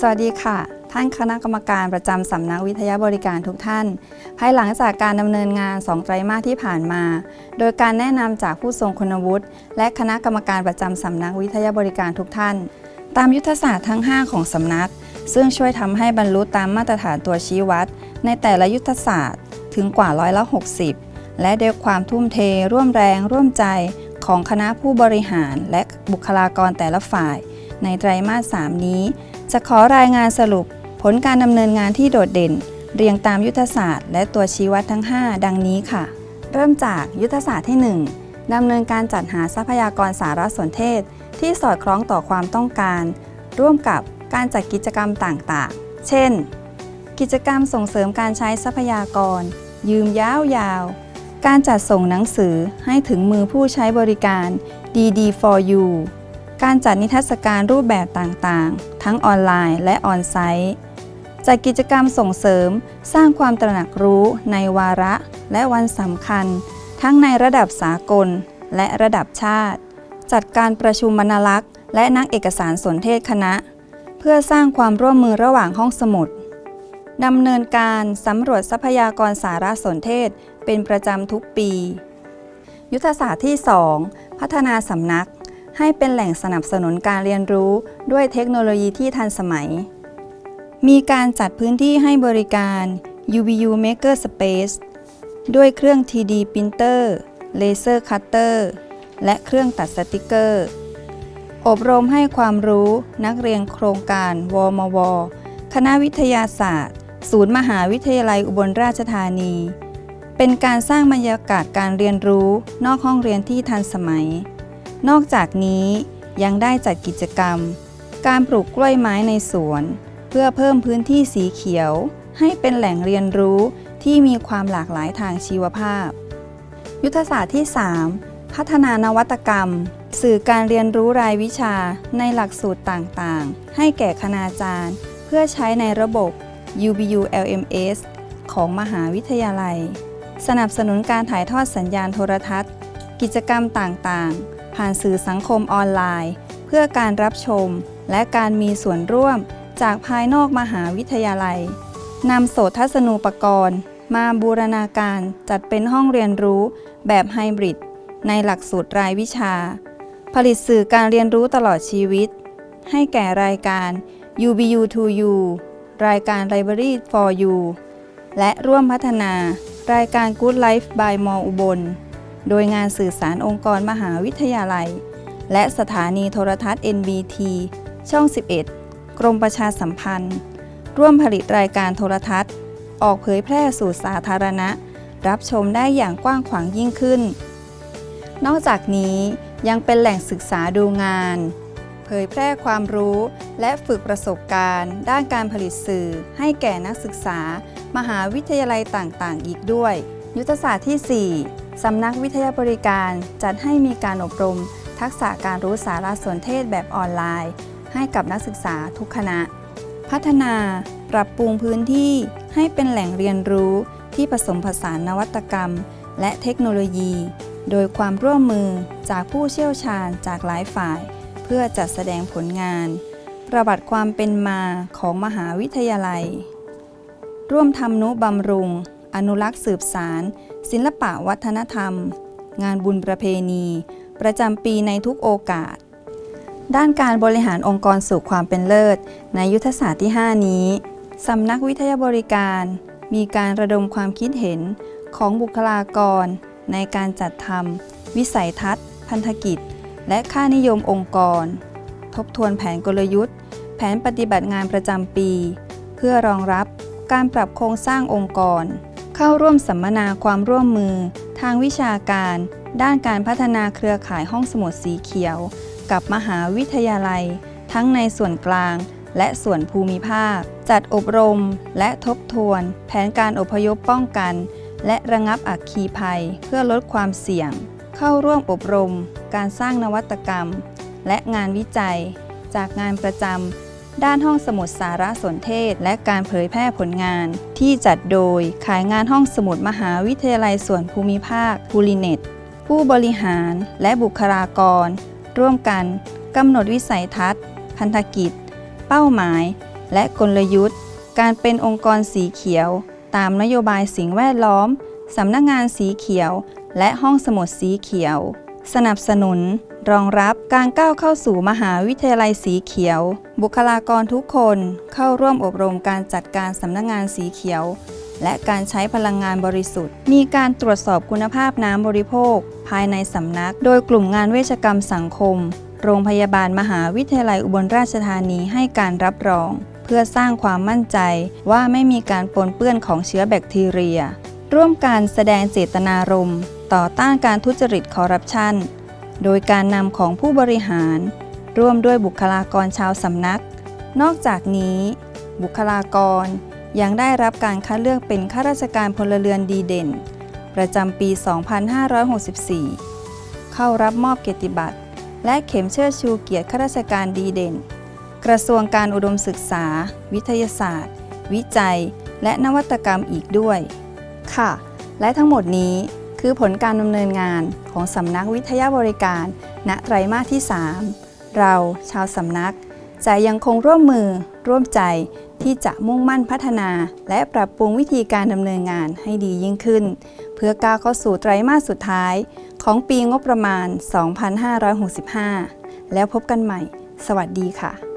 สวัสดีค่ะ ท่านคณะกรรมการประจำสำนักวิทยาบริการทุกท่าน ภายหลังจากการดำเนินงาน 2 ไตรมาสที่ผ่านมา โดยการแนะนำจากผู้ทรงคุณวุฒิและคณะกรรมการประจำสำนักวิทยาบริการทุกท่าน ตามยุทธศาสตร์ทั้ง 5 ของสำนัก ซึ่งช่วยทำให้บรรลุตามมาตรฐานตัวชี้วัด ในแต่ละยุทธศาสตร์ถึงกว่าร้อยละ 60 และด้วยความทุ่มเท ร่วมแรง ร่วมใจของคณะผู้บริหารและบุคลากรแต่ละฝ่าย ในไตรมาส 3 นี้ จะขอรายงานสรุปผลการดำเนินงานที่โดดเด่น เรียงตามยุทธศาสตร์ และตัวชี้วัดทั้ง 5 ดังนี้ค่ะ เริ่มจากยุทธศาสตร์ที่ 1ดำเนินการจัดหาทรัพยากรสารสนเทศ ที่สอดคล้องต่อความต้องการ ร่วมกับการจัดกิจกรรมต่างๆ เช่น กิจกรรมส่งเสริมการใช้ทรัพยากร ยืมยาวๆการจัดส่งหนังสือให้ถึงมือผู้ใช้บริการ DD for you การจัดนิทรรศการรูปแบบต่างๆ ทั้งออนไลน์และออนไซต์จัดกิจกรรมส่งเสริมสร้างความตระหนักรู้ในวาระและวันสำคัญ ทั้งในระดับสากลและระดับชาติ จัดการประชุมบรรณารักษ์และนักเอกสารสนเทศคณะ เพื่อสร้างความร่วมมือระหว่างห้องสมุดดำเนินการสำรวจทรัพยากรสารสนเทศเป็นประจำทุกปี ยุทธศาสตร์ที่ 2 พัฒนาสำนัก ให้เป็นแหล่งสนับสนุนการเรียนรู้ด้วยเทคโนโลยีที่ทันสมัย มีการจัดพื้นที่ให้บริการ UBU Maker Space ด้วยเครื่อง 3D Printer Laser Cutter และเครื่องตัดสติกเกอร์ อบรมให้ความรู้นักเรียนโครงการ วมว คณะวิทยาศาสตร์ ศูนย์มหาวิทยาลัยอุบลราชธานี เป็นการสร้างบรรยากาศการเรียนรู้นอกห้องเรียนที่ทันสมัย นอกจากนี้ยังได้จัดกิจกรรม การปลูกกล้วยไม้ในสวน เพื่อเพิ่มพื้นที่สีเขียว ให้เป็นแหล่งเรียนรู้ที่มีความหลากหลายทางชีวภาพ ยุทธศาสตร์ที่ 3 พัฒนานวัตกรรม สื่อการเรียนรู้รายวิชาในหลักสูตรต่างๆ ให้แก่คณาจารย์ เพื่อใช้ในระบบ UBU LMS ของมหาวิทยาลัย สนับสนุนการถ่ายทอดสัญญาณโทรทัศน์ กิจกรรมต่างๆ ผ่านสื่อสังคมออนไลน์ เพื่อการรับชม และการมีส่วนร่วมจากภายนอกมหาวิทยาลัยนำโสตทัศนูปกรณ์ มาบูรณาการจัดเป็นห้องเรียนรู้แบบไฮบริด ในหลักสูตรรายวิชา ผลิตสื่อการเรียนรู้ตลอดชีวิต ให้แก่รายการ UBU to You รายการ Library for You และร่วมพัฒนารายการ Good Life by มอุบล โดยงานสื่อสารองค์กรมหาวิทยาลัย และสถานีโทรทัศน์ NBT ช่อง 11 กรมประชาสัมพันธ์ ร่วมผลิตรายการโทรทัศน์ ออกเผยแพร่สู่สาธารณะ รับชมได้อย่างกว้างขวางยิ่งขึ้น นอกจากนี้ยังเป็นแหล่งศึกษาดูงาน เผยแพร่ความรู้และฝึกประสบการณ์ ด้านการผลิตสื่อให้แก่นักศึกษา มหาวิทยาลัยต่างๆ อีกด้วย ยุทธศาสตร์ที่ 4 สำนักวิทยาบริการจัดให้มีการอบรม ทักษะการรู้สารสนเทศแบบออนไลน์ ให้กับนักศึกษาทุกคณะ พัฒนาปรับปรุงพื้นที่ให้เป็นแหล่งเรียนรู้ที่ผสมผสานนวัตกรรม และเทคโนโลยี โดยความร่วมมือจากผู้เชี่ยวชาญจากหลายฝ่าย เพื่อจัดแสดงผลงาน ประวัติความเป็นมาของมหาวิทยาลัย ร่วมทำนุบำรุง อนุรักษ์สืบสาร ศิลปะวัฒนธรรม งานบุญประเพณี ประจำปีในทุกโอกาส ด้านการบริหารองค์กรสู่ความเป็นเลิศ ในยุทธศาสตร์ที่ 5 นี้สำนักวิทยาบริการ มีการระดมความคิดเห็นของบุคลากร ในการจัดทำวิสัยทัศน์ พันธกิจ และค่านิยมองค์กร ทบทวนแผนกลยุทธ์ แผนปฏิบัติงานประจำปี เพื่อรองรับการปรับโครงสร้างองค์กร เข้าร่วมสัมมนาความร่วมมือ ทางวิชาการ ด้านการพัฒนาเครือข่ายห้องสมุดสีเขียว กับมหาวิทยาลัย ทั้งในส่วนกลาง และส่วนภูมิภาค จัดอบรม และทบทวน แผนการอพยพป้องกัน และระงับอัคคีภัย เพื่อลดความเสี่ยง เข้าร่วมอบรม การสร้างนวัตกรรม และงานวิจัย จากงานประจำ ด้านห้องสมุดสารสนเทศ และการเผยแพร่ผลงาน ที่จัดโดยขายงานห้องสมุดมหาวิทยาลัยส่วนภูมิภาคพูลิเน็ต ผู้บริหารและบุคลากร ร่วมกันกำหนดวิสัยทัศน์ พันธกิจ เป้าหมาย และกลยุทธ์ การเป็นองค์กรสีเขียว ตามนโยบายสิ่งแวดล้อมสำนักงานสีเขียว และห้องสมุดสีเขียว สนับสนุน รองรับการก้าวเข้าสู่มหาวิทยาลัยสีเขียว บุคลากรทุกคนเข้าร่วมอบรมการจัดการสำนักงานสีเขียว และการใช้พลังงานบริสุทธิ์ มีการตรวจสอบคุณภาพน้ำบริโภค ภายในสำนัก โดยกลุ่มงานเวชกรรมสังคม โรงพยาบาลมหาวิทยาลัยอุบลราชธานีให้การรับรอง เพื่อสร้างความมั่นใจว่าไม่มีการปนเปื้อนของเชื้อแบคทีเรีย ร่วมการแสดงเจตนารมณ์ ต่อต้านการทุจริตคอร์รัปชัน โดยการนำของผู้บริหาร ร่วมด้วยบุคลากรชาวสำนัก นอกจากนี้ บุคลากรยังได้รับการคัดเลือกเป็นข้าราชการพลเรือนดีเด่น ประจำปี 2564 เข้ารับมอบเกียรติบัตร และเข็มเชิดชูเกียรติข้าราชการดีเด่น กระทรวงการอุดมศึกษา วิทยาศาสตร์ วิจัย และนวัตกรรมอีกด้วย ค่ะ และทั้งหมดนี้ คือผลการดำเนินงานของสำนักวิทยาบริการ ณไตรมาสที่ 3 เราชาวสำนัก จะยังคงร่วมมือร่วมใจที่จะมุ่งมั่นพัฒนา และปรับปรุงวิธีการดำเนินงานให้ดียิ่งขึ้น เพื่อก้าวเข้าสู่ไตรมาสสุดท้าย ของปีงบประมาณ 2565 แล้วพบกันใหม่ สวัสดีค่ะ